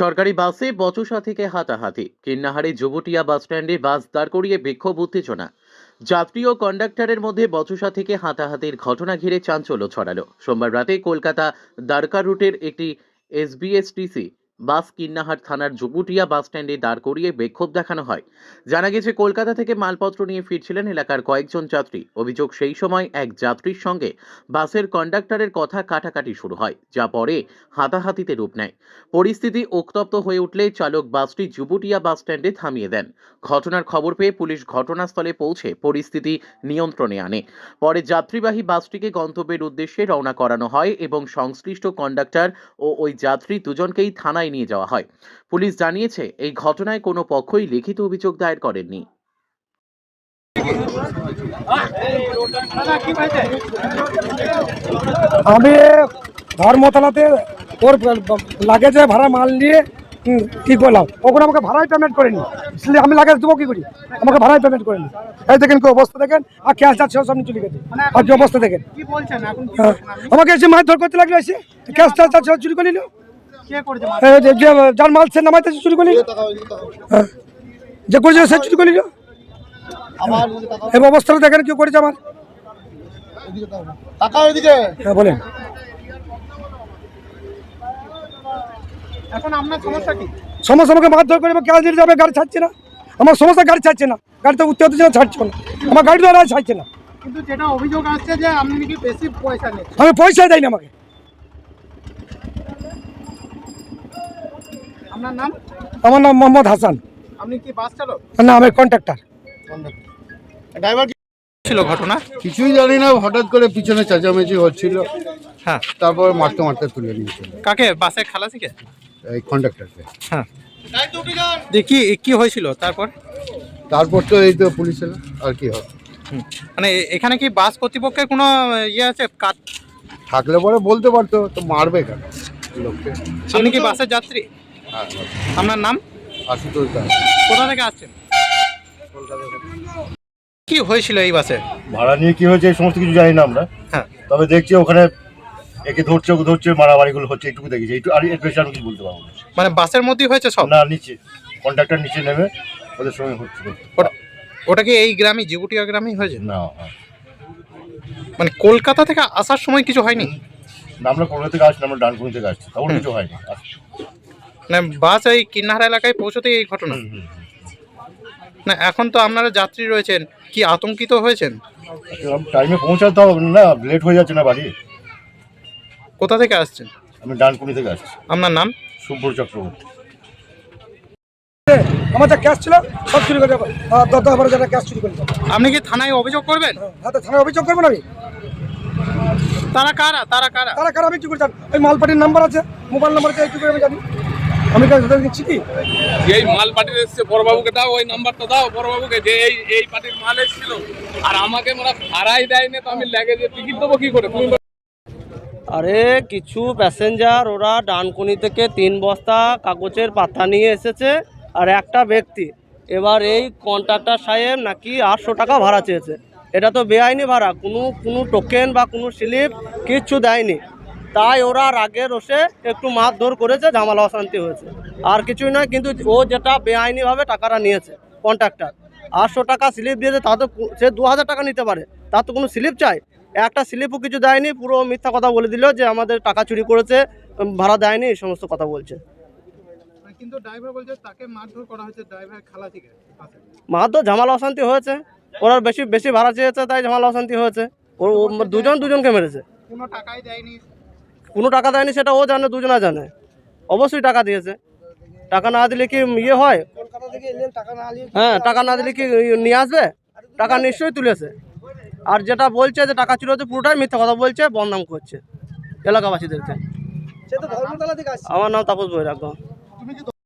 সরকারি বাসে বচসা থেকে হাতাহাতি। কিন্নাহারে যুবটিয়া বাস স্ট্যান্ডে বাস দাঁড় করিয়ে বিক্ষোভ, উত্তেজনা। যাত্রী ও কন্ডাক্টরের মধ্যে বচসা থেকে হাতাহাতির ঘটনা ঘিরে চাঞ্চল্য ছড়ালো। সোমবার রাতে কলকাতা দ্বারকা রুটের একটি এসবিএসটিসি বাস কিন্নাহার থানার জুবুটিয়া বাস স্ট্যান্ডে দাঁড় করিয়ে বিক্ষোভ দেখানো হয়। জানা গেছে, কলকাতা থেকে মালপত্র নিয়ে ফিরছিলেন এলাকার কয়েকজন যাত্রী। অভিযোগ সেই সময় এক যাত্রীর সঙ্গে বাসের কন্ডাক্টরের কথা কাটাকাটি শুরু হয়, যা পরে হাতাহাতিতে রূপ নেয়। পরিস্থিতি উত্তপ্ত হয়ে উঠলে চালক বাসটি জুবুটিয়া বাস স্ট্যান্ডে থামিয়ে দেন। ঘটনার খবর পেয়ে পুলিশ ঘটনাস্থলে পৌঁছে পরিস্থিতি নিয়ন্ত্রণে আনে। পরে যাত্রীবাহী বাসটিকে গন্তব্যের উদ্দেশ্যে রওনা করানো হয় এবং সংশ্লিষ্ট কন্ডাক্টর ও ওই যাত্রী দুজনকেই থানায় থানায় নিয়ে যাওয়া হয়? পুলিশ জানিয়েছে এই ঘটনায় কোনো পক্ষই লিখিত অভিযোগ দায়ের করেননি। আমি ধর্মতলাতে ওর লাগেজে ভাড়া মাল নিয়ে কি করলাম? ওখানে আমাকে ভাড়াই পেমেন্ট করেনি। আমি লাগেজ দেবো কি করি? আমাকে ভাড়াই পেমেন্ট করেনি। এই দেখেন কি অবস্থা দেখেন আর ক্যাশ যাচ্ছে সামনে চলে গেছে আর কি অবস্থা দেখেন? হ্যাঁ। আমাকে এসে মারধর করতে লাগল এসে। ক্যাশ ট্যাশ যাচ্ছে চুরি করে নিল। যার মাল সে নামাইতে চুরি করে নিল হ্যাঁ, যে করেছে সে চুরি করে নিল এই অবস্থাটা দেখেন কি করেছে আমার? হ্যাঁ বলেন। এখন আপনার সমস্যা কি? সমস্যা আমাকে মারধর করে কাজ দিয়ে যাবে গাড়ি ছাড়ছে না। আমার সমস্যা গাড়ি ছাড়ছে না। উঠতে হতে না ছাড়ছে না। আমার গাড়ি দ্বারা ছাড়ছে না। কিন্তু যেটা অভিযোগ আসছে যে আপনি নাকি বেশি পয়সা নিচ্ছেন। আমি পয়সা দেয়নি আমাকে। আপনার নাম? আমার নাম মোহাম্মদ হাসান। আপনি কি বাস চালক? না আমি কন্ট্রাক্টর। ড্রাইভার ছিল ঘটনা? কিছুই জানি না হঠাৎ করে পিছনে চেঁচামেচি হচ্ছিল। হ্যাঁ। তারপর মারতে মারতে তুলে নিয়েছিল কাকে? বাসে খালাসিকে? এই কন্ডাক্টরকে হ্যাঁ। দেখি কি হয়েছিল তারপর? তারপর তো এই তো পুলিশ এলো আর কি হবে? মানে এখানে কি বাস কর্তৃপক্ষের কোনো ইয়ে আছে? কাট থাকলে পরে বলতে পারতো তো মারবে কেন লোককে? আপনি কি বাসের যাত্রী? আপনার নাম? আশুতোষ দাস। কোথা থেকে আসছেন? কি হয়েছিল এই বাসে? ভাড়া নিয়ে কি হয়েছে এই সমস্ত কিছু জানি না আমরা। হ্যাঁ। তবে দেখছি ওখানে একে ধরছে ওকে ধরছে মারামারিগুলো হচ্ছে এইটুকু দেখেছি। এইটু আর এর বেশি আর কিছু বলতে পারব না। মানে বাসের মধ্যেই হয়েছে সব? না নিচে। কন্ট্রাক্টর নিচে নেমে ওদের সঙ্গে হচ্ছিল। ওটা ওটা কি এই গ্রামে জিবুটিয়া গ্রামেই হয়েছে? না হ্যাঁ। মানে কলকাতা থেকে আসার সময় কিছু হয়নি? না, আমরা কলকাতা থেকে আসছি না, আমরা ডানকুনি থেকে আসছি। তখন কিছু হয়নি। আচ্ছা। না বাস এই কিন্নাহারা এলাকায় পৌঁছতেই এই ঘটনা। না এখন তো আপনারা যাত্রী রয়েছেন কি আতঙ্কিত হয়েছেন? টাইমে পৌঁছাতে হবে না লেট হয়ে যাচ্ছে না বাড়ি। কোথা থেকে আসছেন? আমি ডানকুনি থেকে আসছি। আপনার নাম? শুভ্র চক্রবর্তী। আমার যা ক্যাশ ছিল সব চুরি করে যাবে দশ দশ বারো যারা ক্যাশ চুরি করে আপনি কি থানায় অভিযোগ করবেন? হাতে থানায় অভিযোগ করব না আমি? তারা কারা? তারা কারা? তারা কারা আমি কি করে জানি? ওই মালপাটির নাম্বার আছে মোবাইল নাম্বার আছে করে আমি জানি? আমি কাজ দিচ্ছি কি? এই মাল পার্টির এসছে বড়বাবুকে দাও ওই নাম্বারটা দাও বড়বাবুকে যে এই এই পার্টির মাল এসেছিল। আর আমাকে মোরা ভাড়াই দেয়নি তো আমি লেগে টিকিট দেবো কি করে? তুমি আরে কিছু প্যাসেঞ্জার ওরা ডানকুনি থেকে তিন বস্তা কাগজের পাতা নিয়ে এসেছে আর একটা ব্যক্তি। এবার এই কন্ট্রাক্টর সাহেব নাকি আটশো টাকা ভাড়া চেয়েছে। এটা তো বেআইনি ভাড়া কোনো কোনো টোকেন বা কোনো স্লিপ কিচ্ছু দেয়নি। তাই ওরা রাগে রসে একটু মারধর করেছে ঝামেলা অশান্তি হয়েছে। আর কিছুই নয় কিন্তু ও যেটা বেআইনিভাবে টাকাটা নিয়েছে কন্ট্রাক্টর আটশো টাকা স্লিপ দিয়েছে তা তো সে দু হাজার টাকা নিতে পারে। তার তো কোনো স্লিপ চাই? একটা স্লিপও কিছু দেয়নি পুরো মিথ্যা কথা বলে দিল যে আমাদের টাকা চুরি করেছে ভাড়া দেয়নি এই সমস্ত কথা বলছে। কিন্তু ড্রাইভার বলছে তাকে মারধর করা হয়েছে ড্রাইভার খালা থেকে মারধর ঝামেলা অশান্তি হয়েছে। ওরা বেশি বেশি ভাড়া চেয়েছে তাই ঝামেলা অশান্তি হয়েছে। ও দুজন দুজনকে মেরেছে। কোনো টাকাই দেয়নি। কোনো টাকা দেয়নি সেটা ও জানে দুজনা জানে। অবশ্যই টাকা দিয়েছে। টাকা না দিলে কি ইয়ে হয়? হ্যাঁ টাকা না দিলে কি নিয়ে আসবে? টাকা নিশ্চয়ই তুলেছে। আর যেটা বলছে যে টাকা চুরি হচ্ছে পুরোটাই মিথ্যা কথা বলছে বদনাম করছে এলাকাবাসীদেরকে। আমার নাম তাপস বৈরাগ্য।